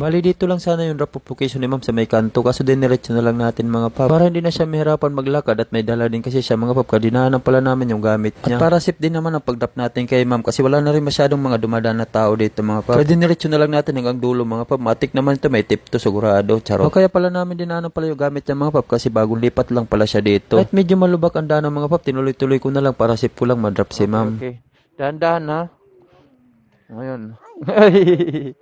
Bali dito lang sana yung drop ni ma'am sa may kanto kaso diniretso na lang natin mga pap. Para hindi na siya mahirapan maglakad at may dala din kasi siya mga pap. Kadinaanan pala namin yung gamit niya. At para safe din naman ang pag-drop natin kay ma'am kasi wala na rin masyadong mga dumadaan na tao dito mga pap. Kaya diniretso na lang natin hanggang dulo mga pap. Matik naman ito may tip to sigurado. Charot. O kaya pala namin dinaanan pala yung gamit niya mga pap kasi bagong lipat lang pala siya dito. At medyo malubak ang daan ng mga pap. Tinuloy-tuloy ko na lang para safe ko lang ma-drop si ma'am. Okay. Dahan-dahan ha. Ngayon.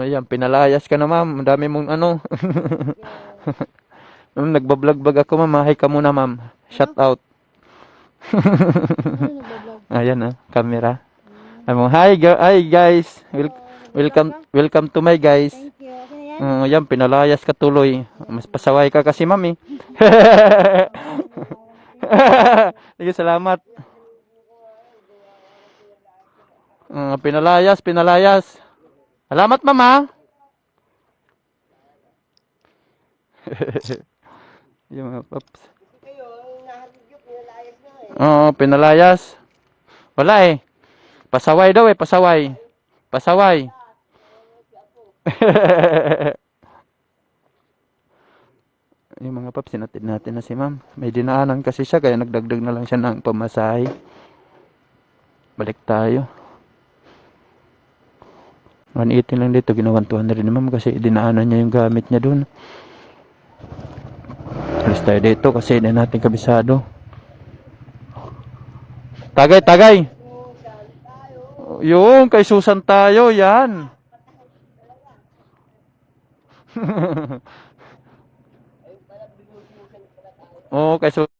Ayan, pinalayas ka na ma'am. Ang dami mong ano. Nung nagbablog-blog ako ma'am, hi ka muna ma'am. Shout out. Ayan ah, camera. Ano, hi, hi guys. Wel- welcome welcome to my guys. Thank. Uh, yan, pinalayas ka tuloy. Mas pasaway ka kasi mami. Sige, salamat. Uh, pinalayas, pinalayas. Salamat, mama. yung mga paps. Oo, pinalayas. Wala eh. Pasaway daw eh, pasaway. Pasaway. yung mga paps, sinatid natin na si ma'am. May dinaanan kasi siya, kaya nagdagdag na lang siya ng pamasahe. Balik tayo. 180 lang dito, ginawan 200 ni ma'am kasi dinaanan niya yung gamit niya dun. Alis tayo dito kasi hindi natin kabisado. Tagay, tagay! Yung, kay Susan tayo, yan. Oo, kay Susan.